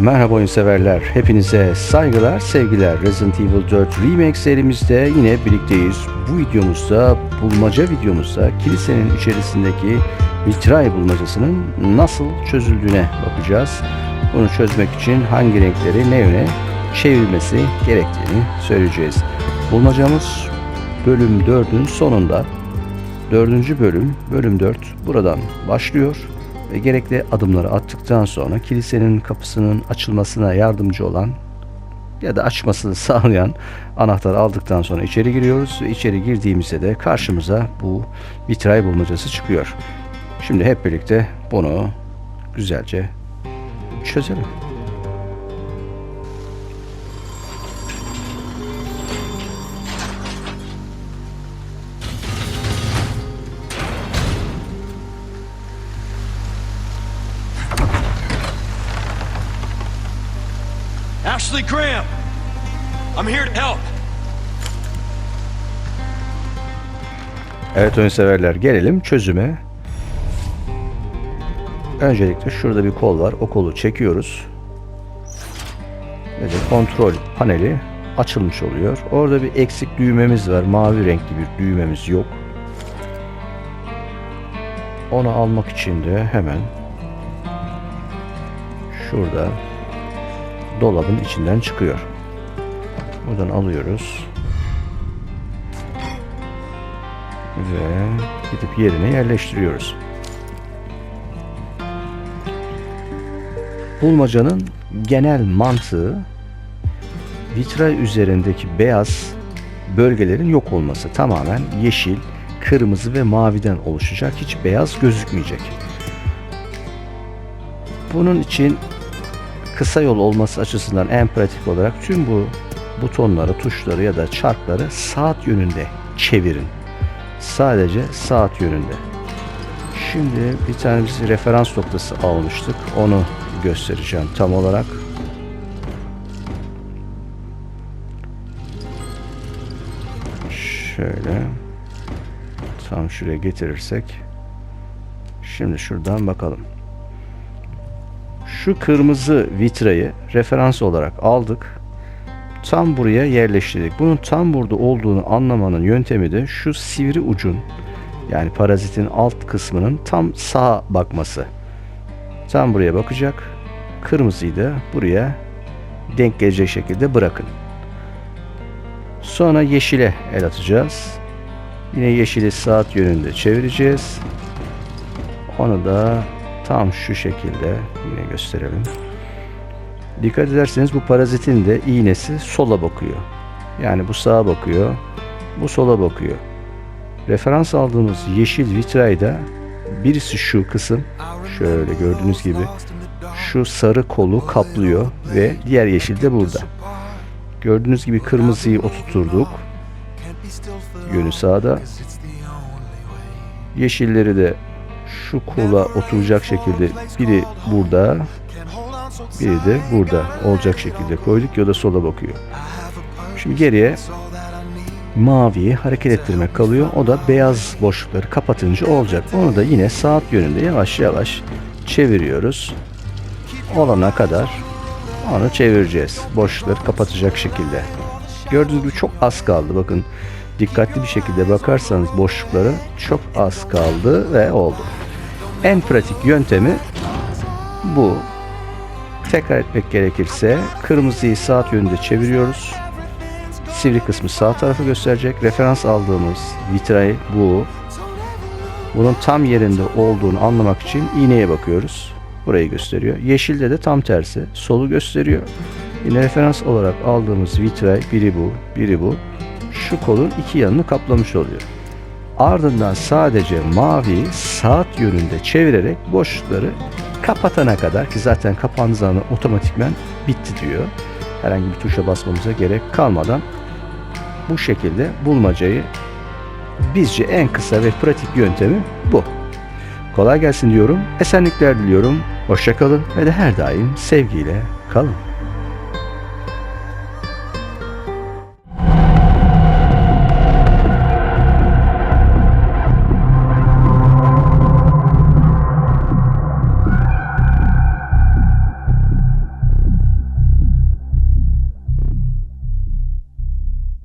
Merhaba oyun severler. Hepinize saygılar, sevgiler. Resident Evil 4 Remake serimizde yine birlikteyiz. Bu videomuzda, bulmaca videomuzda kilisenin içerisindeki vitray bulmacasının nasıl çözüldüğüne bakacağız. Bunu çözmek için hangi renkleri ne yöne çevirmesi gerektiğini söyleyeceğiz. Bulmacamız bölüm 4'ün sonunda. Dördüncü bölüm, bölüm 4 buradan başlıyor ve gerekli adımları attıktan sonra kilisenin kapısının açılmasına yardımcı olan ya da açmasını sağlayan anahtarı aldıktan sonra içeri giriyoruz ve içeri girdiğimizde de karşımıza bu vitray bulmacası çıkıyor. Şimdi hep birlikte bunu güzelce çözelim. Ashley Graham! I'm here to help. Evet oyun severler gelelim çözüme. Öncelikle şurada bir kol var. O kolu çekiyoruz. Ve de kontrol paneli açılmış oluyor. Orada bir eksik düğmemiz var. Mavi renkli bir düğmemiz yok. Onu almak için de hemen şurada dolabın içinden çıkıyor. Buradan alıyoruz. Ve gidip yerine yerleştiriyoruz. Bulmacanın genel mantığı vitray üzerindeki beyaz bölgelerin yok olması. Tamamen yeşil, kırmızı ve maviden oluşacak. Hiç beyaz gözükmeyecek. Bunun için kısa yol olması açısından en pratik olarak tüm bu butonları, tuşları ya da çarkları saat yönünde çevirin. Sadece saat yönünde. Şimdi bir tane biz referans noktası almıştık. Onu göstereceğim tam olarak. Şöyle tam şuraya getirirsek şimdi şuradan bakalım. Şu kırmızı vitrayı referans olarak aldık. Tam buraya yerleştirdik. Bunun tam burada olduğunu anlamanın yöntemi de şu sivri ucun yani parazitin alt kısmının tam sağa bakması. Tam buraya bakacak. Kırmızıyı da buraya denk gelecek şekilde bırakın. Sonra yeşile el atacağız. Yine yeşili saat yönünde çevireceğiz. Onu da tam şu şekilde yine gösterelim. Dikkat ederseniz bu parazitin de iğnesi sola bakıyor. Yani bu sağa bakıyor, bu sola bakıyor. Referans aldığımız yeşil vitrayda birisi şu kısım, şöyle gördüğünüz gibi şu sarı kolu kaplıyor ve diğer yeşil de burada. Gördüğünüz gibi kırmızıyı oturturduk. Yönü sağda. Yeşilleri de şu kola oturacak şekilde biri burada, biri de burada olacak şekilde koyduk ya da sola bakıyor. Şimdi geriye maviyi hareket ettirmek kalıyor. O da beyaz boşlukları kapatınca olacak. Onu da yine saat yönünde yavaş yavaş çeviriyoruz. Olana kadar onu çevireceğiz. Boşlukları kapatacak şekilde. Gördüğünüz gibi çok az kaldı. Bakın dikkatli bir şekilde bakarsanız boşlukları çok az kaldı ve oldu. En pratik yöntemi bu. Tekrar etmek gerekirse kırmızıyı saat yönünde çeviriyoruz. Sivri kısmı sağ tarafı gösterecek. Referans aldığımız vitray bu. Bunun tam yerinde olduğunu anlamak için iğneye bakıyoruz. Burayı gösteriyor. Yeşilde de tam tersi. Solu gösteriyor. Yine referans olarak aldığımız vitray biri bu, biri bu. Şu kolun iki yanını kaplamış oluyor. Ardından sadece mavi saat yönünde çevirerek boşlukları kapatana kadar ki zaten kapandığı zaman otomatikmen bitti diyor. Herhangi bir tuşa basmamıza gerek kalmadan bu şekilde bulmacayı bizce en kısa ve pratik yöntemi bu. Kolay gelsin diyorum. Esenlikler diliyorum. Hoşçakalın ve de her daim sevgiyle kalın.